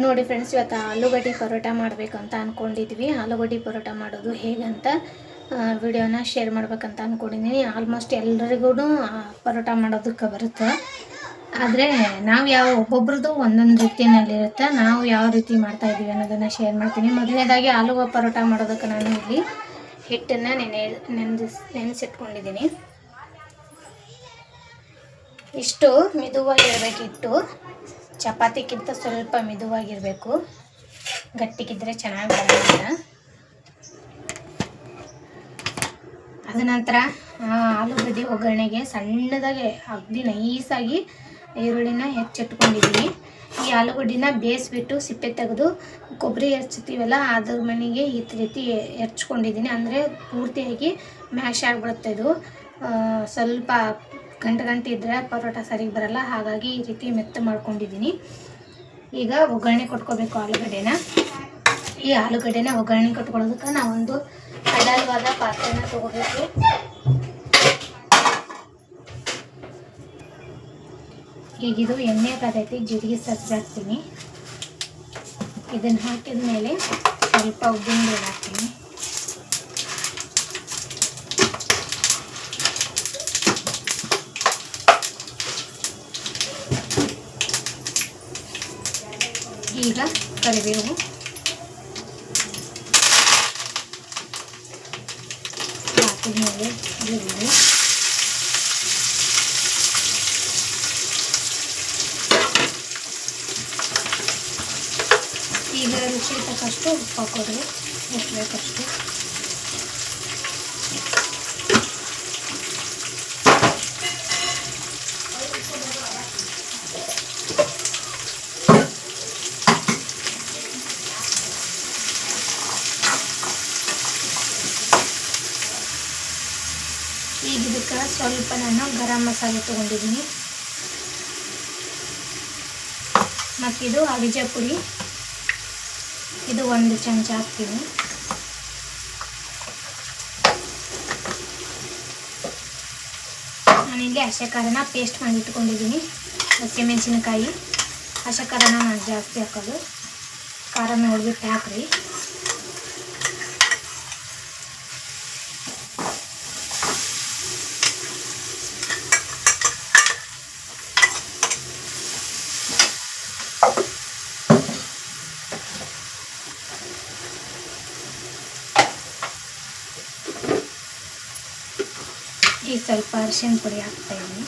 ನೋಡಿ ಫ್ರೆಂಡ್ಸ್ ಇವತ್ತು ಆಲೂಗಡ್ಡೆ ಪರೋಟ ಮಾಡಬೇಕು ಅಂತ ಅಂದ್ಕೊಂಡಿದ್ವಿ ಆಲೂಗಡ್ಡೆ ಪರೋಟ ಮಾಡೋದು ಹೇಗಂತ ವಿಡಿಯೋನ ಶೇರ್ ಮಾಡ್ಬೇಕಂತ ಅಂದ್ಕೊಂಡಿದ್ದೀನಿ ಆಲ್ಮೋಸ್ಟ್ ಎಲ್ರಿಗೂ ಪರೋಟ ಮಾಡೋದಕ್ಕೆ ಬರುತ್ತೆ. ಆದರೆ ನಾವು ಯಾವ ಒಬ್ಬೊಬ್ರದ್ದು ಒಂದೊಂದು ರೀತಿಯಲ್ಲಿರುತ್ತೆ. ನಾವು ಯಾವ ರೀತಿ ಮಾಡ್ತಾ ಇದ್ದೀವಿ ಅನ್ನೋದನ್ನು ಶೇರ್ ಮಾಡ್ತೀನಿ. ಮೊದಲನೇದಾಗಿ ಆಲೂ ಪರೋಟ ಮಾಡೋದಕ್ಕೆ ನಾನು ಇಲ್ಲಿ ಹಿಟ್ಟನ್ನು ನೆನೆ, ನೆನೆಸ್, ನೆನೆಸಿಟ್ಕೊಂಡಿದ್ದೀನಿ. ಇಷ್ಟು ಮಿದುವಾಗಿರಬೇಕಿಟ್ಟು ಚಪಾತಿಗಿಂತ ಸ್ವಲ್ಪ ಮಿದುವಾಗಿರಬೇಕು. ಗಟ್ಟಿಗಿದ್ರೆ ಚೆನ್ನಾಗಿ ಬರೋದಿಲ್ಲ ಅದ ನಂತರ ಆಲೂಗಡ್ಡೆ ಒಗ್ಗರಣೆಗೆ ಸಣ್ಣದಾಗಿ ಅಗ್ದಿ ನೈಸಾಗಿ ಈರುಳ್ಳಿನ ಹೆಚ್ಚಿಟ್ಕೊಂಡಿದ್ದೀನಿ. ಈ ಆಲೂಗಡ್ಡಿನ ಬೇಯಿಸ್ಬಿಟ್ಟು ಸಿಪ್ಪೆ ತೆಗೆದು ಕೊಬ್ಬರಿ ಹೆಚ್ಚುತ್ತೀವಲ್ಲ ಅದ್ರ ಮನೆಗೆ ಈ ರೀತಿ ಹೆಚ್ಕೊಂಡಿದ್ದೀನಿ ಅಂದರೆ ಪೂರ್ತಿಯಾಗಿ ಮ್ಯಾಶ್ ಆಗಿಬಿಡುತ್ತೆ ಇದು. ಸ್ವಲ್ಪ ಗಂಟು ಗಂಟು ಇದ್ದರೆ ಪರೋಟ ಸರಿಗೆ ಬರಲ್ಲ. ಹಾಗಾಗಿ ಈ ರೀತಿ ಮೆತ್ತ ಮಾಡ್ಕೊಂಡಿದ್ದೀನಿ. ಈಗ ಒಗ್ಗರಣೆ ಕೊಟ್ಕೋಬೇಕು ಆಲೂಗಡ್ಡೆನ. ಈ ಆಲೂಗಡ್ಡೆನ ಒಗ್ಗರಣೆ ಕೊಟ್ಕೊಳ್ಳೋದಕ್ಕೆ ನಾವೊಂದು ಅಡಲ್ವಾದ ಪಾತ್ರೆನ ತೊಗೋಬೇಕು. ಈಗಿದು ಎಣ್ಣೆ ಕಾದೈತಿ ಜೀರಿಗೆ ಸಜ್ಜೆ ಹಾಕ್ತೀನಿ ಇದನ್ನು ಹಾಕಿದ ಮೇಲೆ ಸ್ವಲ್ಪ ಉದ್ದಿನ ಹಾಕ್ತೀನಿ. ಈಗ ಕರಿಬೇವು ಹಾಕಿದ ಮೇಲೆ ಈರುಳ್ಳಿ ಈಗ ರುಚಿ ತಕ್ಕಷ್ಟು ಉಪ್ಪು ಹಾಕೋದ್ರಿ ಎಷ್ಟು ಬೇಕಷ್ಟು ಈಗ ಇದಕ್ಕೆ ಸ್ವಲ್ಪ ನಾನು ಗರಂ ಮಸಾಲೆ ತೊಗೊಂಡಿದ್ದೀನಿ. ಮತ್ತಿದು ಅವಿಜ ಪುಡಿ. ಇದು ಒಂದು ಚಮಚ ಹಾಕ್ತೀನಿ. ನಾನಿಲ್ಲಿ ಹಸೆಕಾರನ ಪೇಸ್ಟ್ ಮಾಡಿ ಇಟ್ಕೊಂಡಿದ್ದೀನಿ. ಹಸಿಮೆಣಸಿನಕಾಯಿ ಹಸೆಕಾರನ ನಾನು ಜಾಸ್ತಿ ಹಾಕೋದು. ಖಾರ ನೋಡ್ಬಿಟ್ಟು ಹಾಕ್ರಿ. ಈಗ ಸ್ವಲ್ಪ ಅರಿಶಿನ ಪುಡಿ ಹಾಕ್ತಾ ಇದ್ದೀನಿ.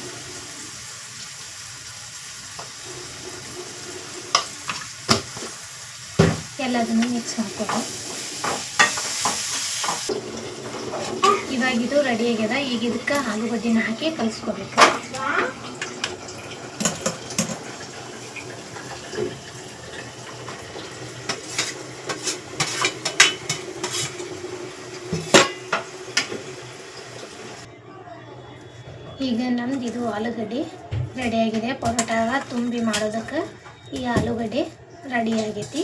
ಎಲ್ಲದನ್ನು ಮಿಕ್ಸ್ ಮಾಡ್ಕೊಳ್ಳಿ ಇವಾಗಿದು ರೆಡಿ ಆಗ್ಯದ. ಈಗ ಇದಕ್ಕೆ ಆಲೂಗಡ್ಡೆನ ಹಾಕಿ ಕಲಿಸ್ಕೋಬೇಕು. ಈಗ ನಮ್ದು ಇದು ಆಲೂಗಡ್ಡೆ ರೆಡಿಯಾಗಿದೆ ಪರೋಟಾಗ ತುಂಬಿ ಮಾಡೋದಕ್ಕೆ ಈ ಆಲೂಗಡ್ಡೆ ರೆಡಿ ಆಗೈತಿ.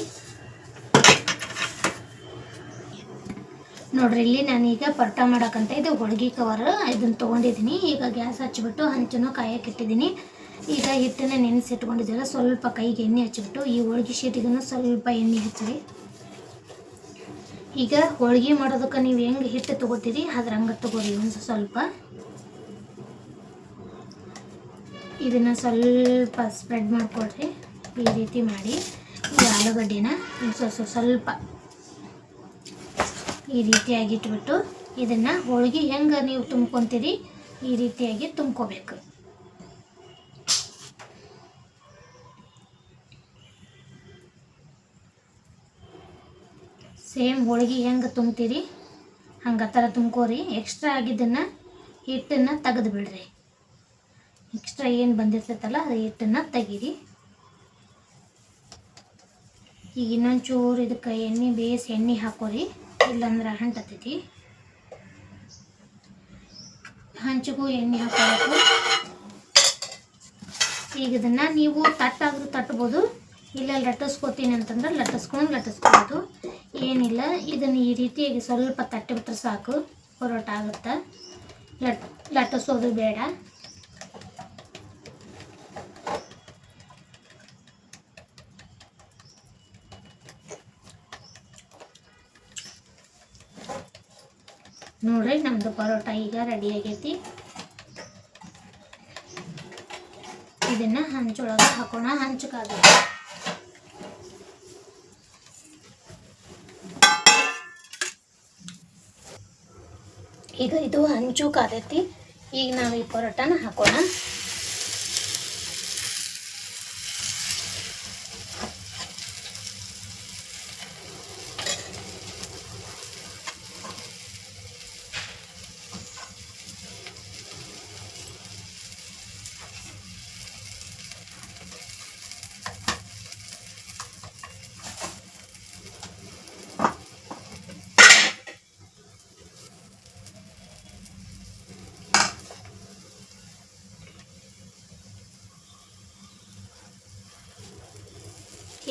ನೋಡ್ರಿ, ಇಲ್ಲಿ ನಾನೀಗ ಪರೋಟ ಮಾಡೋಕ್ಕಂತ ಇದು ಹೋಳ್ಗೆ ಕವರ್ ಇದನ್ನು ತೊಗೊಂಡಿದ್ದೀನಿ. ಈಗ ಗ್ಯಾಸ್ ಹಚ್ಚಿಬಿಟ್ಟು ಹಂಚನ್ನು ಕಾಯಕ್ಕಿಟ್ಟಿದ್ದೀನಿ ಈಗ ಹಿಟ್ಟನ್ನು ನೆನೆಸಿಟ್ಕೊಂಡಿದ್ದೀರ, ಸ್ವಲ್ಪ ಕೈಗೆ ಎಣ್ಣೆ ಹಚ್ಚಿಬಿಟ್ಟು ಈ ಹೋಳ್ಗೆ ಶೀಟಿಗೂ ಸ್ವಲ್ಪ ಎಣ್ಣೆ ಹಚ್ಚಿರಿ. ಈಗ ಹೋಳ್ಗೆ ಮಾಡೋದಕ್ಕೆ ನೀವು ಹೆಂಗೆ ಹಿಟ್ಟು ತೊಗೋತೀರಿ ಅದ್ರ ಹಂಗೆ ತೊಗೋರಿ ಒಂದು ಸ್ವಲ್ಪ. ಇದನ್ನು ಸ್ವಲ್ಪ ಸ್ಪ್ರೆಡ್ ಮಾಡಿಕೊಡ್ರಿ ಈ ರೀತಿ ಮಾಡಿ ಈ ಆಲೂಗಡ್ಡೆನ ಸ್ವಲ್ಪ ಸ್ವ- ಸ್ವ- ಸ್ವಲ್ಪ ಈ ರೀತಿಯಾಗಿ ಇಟ್ಬಿಟ್ಟು ಇದನ್ನು ಹೋಳಿಗೆ ಹೆಂಗೆ ನೀವು ತುಂಬ್ಕೊತೀರಿ ಈ ರೀತಿಯಾಗಿ ತುಂಬ್ಕೋಬೇಕು. ಸೇಮ್ ಹೋಳಿಗೆ ಹೆಂಗೆ ತುಂಬ್ತೀರಿ ಹಂಗೆ ಥರ ತುಂಬ್ಕೋರಿ. ಎಕ್ಸ್ಟ್ರಾ ಆಗಿದ್ದನ್ನು ಹಿಟ್ಟನ್ನು ತೆಗೆದು ಬಿಡ್ರಿ ಎಕ್ಸ್ಟ್ರಾ ಏನು ಬಂದಿರ್ತೈತಲ್ಲ, ಅದು ಹಿಟ್ಟನ್ನು ತೆಗೀರಿ. ಈಗ ಇನ್ನೊಂದು ಚೂರು ಇದಕ್ಕೆ ಎಣ್ಣೆ ಬೇಯಿಸಿ ಎಣ್ಣೆ ಹಾಕೋರಿ, ಇಲ್ಲಾಂದ್ರೆ ಹಂಟತೈತಿ. ಹಂಚಿಗೂ ಎಣ್ಣೆ ಹಾಕೋಬೇಕು. ಈಗ ಇದನ್ನು ನೀವು ತಟ್ಟಾದರೂ ತಟ್ಬೋದು ಇಲ್ಲ ಲಟ್ಟಿಸ್ಕೋತೀನಿ ಅಂತಂದ್ರೆ ಲಟ್ಟಿಸ್ಕೊಂಡು ಲಟ್ಟಿಸ್ಕೊಬೋದು. ಏನಿಲ್ಲ, ಇದನ್ನು ಈ ರೀತಿಯಾಗಿ ಸ್ವಲ್ಪ ತಟ್ಟಿಬಿಟ್ರೆ ಸಾಕು, ಪರೋಟ ಆಗುತ್ತೆ. ಲಟ್, ಲಟ್ಟಿಸೋದು ಬೇಡ. ನೋಡ್ರಿ, ನಮ್ದು ಪರೋಟ ಈಗ ರೆಡಿ ಆಗೈತಿ. ಇದನ್ನ ಹಂಚೊಳಗೆ ಹಾಕೋಣ ಹಂಚಕ್ಕಾಗ ಈಗ ಇದು ಹಂಚು ಕಾದೈತಿ. ಈಗ ನಾವು ಈ ಪರೋಟನ ಹಾಕೋಣ.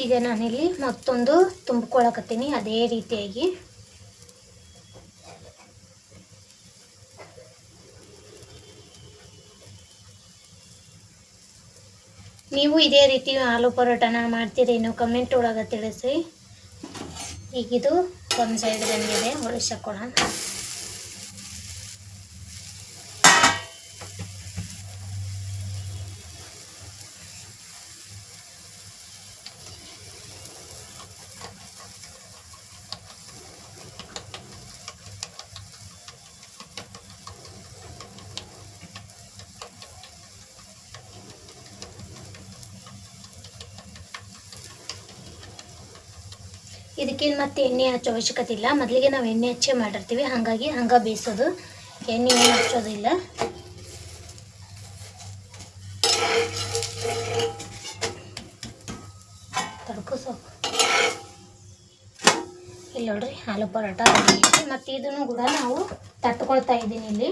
ಈಗ ನಾನಿಲ್ಲಿ ಮತ್ತೊಂದು ತುಂಬ್ಕೊಳಕತ್ತೀನಿ ಅದೇ ರೀತಿಯಾಗಿ. ನೀವು ಇದೇ ರೀತಿ ಆಲೂ ಪರೋಟನ ಮಾಡ್ತೀರೇನು ಕಮೆಂಟ್ ಒಳಗೆ ತಿಳಿಸಿ ಈಗಿದು ಒಂದು ಸೈಡ್ ಬಂದಿದೆ ಹೊಳಿಸಕ್ಕೋಣ ಇದಕ್ಕೇನು ಮತ್ತೆ ಎಣ್ಣೆ ಹಚ್ಚೋ ಅವಶ್ಯಕತೆ ಇಲ್ಲ. ಮೊದಲಿಗೆ ನಾವು ಎಣ್ಣೆ ಹಚ್ಚೇ ಮಾಡಿರ್ತೀವಿ. ಹಾಗಾಗಿ ಹಂಗೆ ಬೇಯಿಸೋದು. ಎಣ್ಣೆ ಏನು ಹಚ್ಚೋದಿಲ್ಲ ತಡ್ಕೋ ಸೊಪ್ಪು. ಇಲ್ಲಿ ನೋಡ್ರಿ ಆಲೂ ಪರೋಟ ಮತ್ತು ಇದನ್ನು ಕೂಡ ನಾವು ತಟ್ಕೊಳ್ತಾ ಇದ್ದೀನಿ ಇಲ್ಲಿ.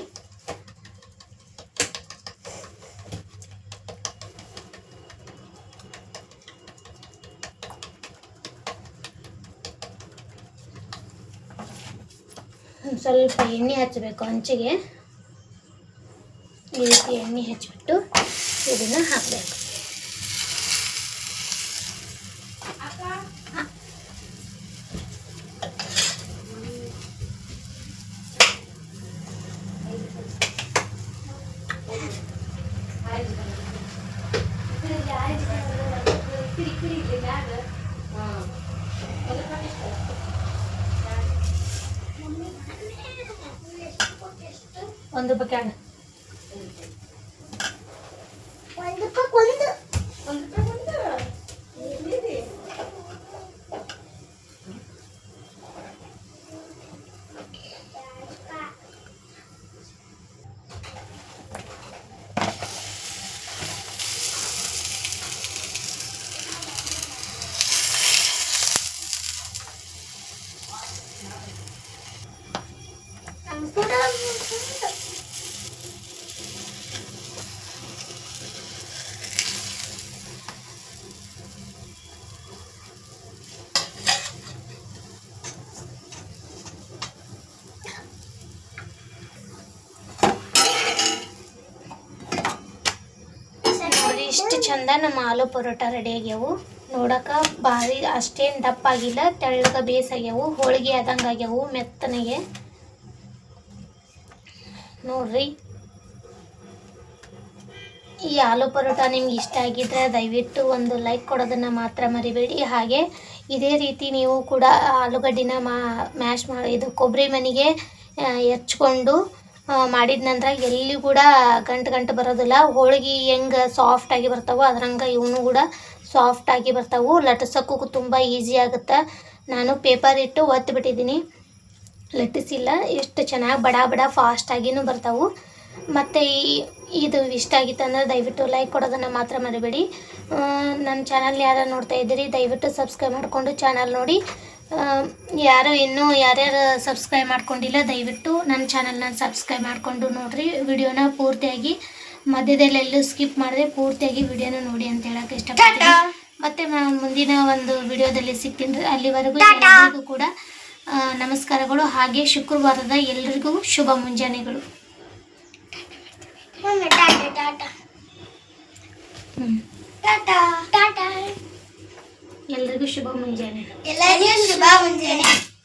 ಸ್ವಲ್ಪ ಎಣ್ಣೆ ಹಚ್ಚಬೇಕು ಹಂಚಿಗೆ ಈ ರೀತಿ ಎಣ್ಣೆ ಹಚ್ಚಿಬಿಟ್ಟು ಇದನ್ನು ಹಾಕಬೇಕು. ಒಂದು ಬಕೆಟ್ ಇಷ್ಟು ಚಂದ ನಮ್ಮ ಆಲೂ ಪರೋಟ ರೆಡಿ ಆಗ್ಯಾವು. ನೋಡಕ ಭಾರಿ ಅಷ್ಟೇನು ದಪ್ಪ ಆಗಿಲ್ಲ, ತೆಳ್ಳಗ ಬೇಸಾಗ್ಯಾವು ಹೋಳಿಗೆ ಆದಂಗೆ ಆಗ್ಯಾವು ಮೆತ್ತನೆಗೆ. ನೋಡ್ರಿ. ಈ ಆಲೂ ಪರೋಟ ನಿಮ್ಗೆ ಇಷ್ಟ ಆಗಿದ್ರೆ ದಯವಿಟ್ಟು ಒಂದು ಲೈಕ್ ಕೊಡೋದನ್ನು ಮಾತ್ರ ಮರಿಬೇಡಿ. ಹಾಗೆ ಇದೇ ರೀತಿ ನೀವು ಕೂಡ ಆಲೂಗಡ್ಡಿನ ಮ್ಯಾಶ್ ಮಾಡಿ ಇದು ಕೊಬ್ಬರಿ ಮನೆಗೆ ಹೆಚ್ಕೊಂಡು ಮಾಡಿದ ನಂತರ ಎಲ್ಲಿ ಕೂಡ ಗಂಟು ಗಂಟು ಬರೋದಿಲ್ಲ. ಹೋಳಿಗೆ ಹೆಂಗೆ ಸಾಫ್ಟಾಗಿ ಬರ್ತಾವೋ ಅದ್ರಂಗೆ ಇವನು ಕೂಡ ಸಾಫ್ಟಾಗಿ ಬರ್ತಾವು. ಲಟ್ಟಿಸೋಕ್ಕೂ ತುಂಬ ಈಸಿ ಆಗುತ್ತೆ. ನಾನು ಪೇಪರ್ ಇಟ್ಟು ಒತ್ತಿಬಿಟ್ಟಿದ್ದೀನಿ ಲಟ್ಟಿಸಿಲ್ಲ. ಎಷ್ಟು ಚೆನ್ನಾಗಿ ಬಡ ಬಡ ಫಾಸ್ಟಾಗಿನೂ ಬರ್ತಾವೆ. ಮತ್ತು ಈ, ಇದು ಇಷ್ಟ ಆಗಿತ್ತು ಅಂದರೆ ದಯವಿಟ್ಟು ಲೈಕ್ ಕೊಡೋದನ್ನು ಮಾತ್ರ ಮರಿಬೇಡಿ. ನನ್ನ ಚಾನಲ್ ಯಾರು ನೋಡ್ತಾ ಇದ್ದೀರಿ, ದಯವಿಟ್ಟು ಸಬ್ಸ್ಕ್ರೈಬ್ ಮಾಡಿಕೊಂಡು ಚಾನಲ್ ನೋಡಿ. ಯಾರು ಇನ್ನೂ ಯಾರ್ಯಾರು ಸಬ್ಸ್ಕ್ರೈಬ್ ಮಾಡ್ಕೊಂಡಿಲ್ಲ ದಯವಿಟ್ಟು ನನ್ನ ಚಾನಲ್ನ ಸಬ್ಸ್ಕ್ರೈಬ್ ಮಾಡಿಕೊಂಡು ನೋಡಿರಿ. ವಿಡಿಯೋನ ಪೂರ್ತಿಯಾಗಿ ಮಧ್ಯದಲ್ಲೆಲ್ಲೂ ಸ್ಕಿಪ್ ಮಾಡದೆ ಪೂರ್ತಿಯಾಗಿ ವಿಡಿಯೋನ ನೋಡಿ ಅಂತ ಹೇಳಕ್ಕೆ ಇಷ್ಟಪಡ್ತೀನಿ. ಮತ್ತೆ ನಾನು ಮುಂದಿನ ಒಂದು ವಿಡಿಯೋದಲ್ಲಿ ಸಿಗ್ತೀನಿ ಅಲ್ಲಿವರೆಗೂ ಎಲ್ಲರಿಗೂ ಕೂಡ ನಮಸ್ಕಾರಗಳು. ಹಾಗೆ ಶುಕ್ರವಾರದ ಎಲ್ಲರಿಗೂ ಶುಭ ಮುಂಜಾನೆಗಳು. ಟಾಟಾ ಟಾಟಾ ಟಾಟಾ. ಎಲ್ರಿಗೂ ಶುಭ ಮುಂಜಾನೆ. ಎಲ್ಲರಿಗೂ ಶುಭ ಮುಂಜಾನೆ.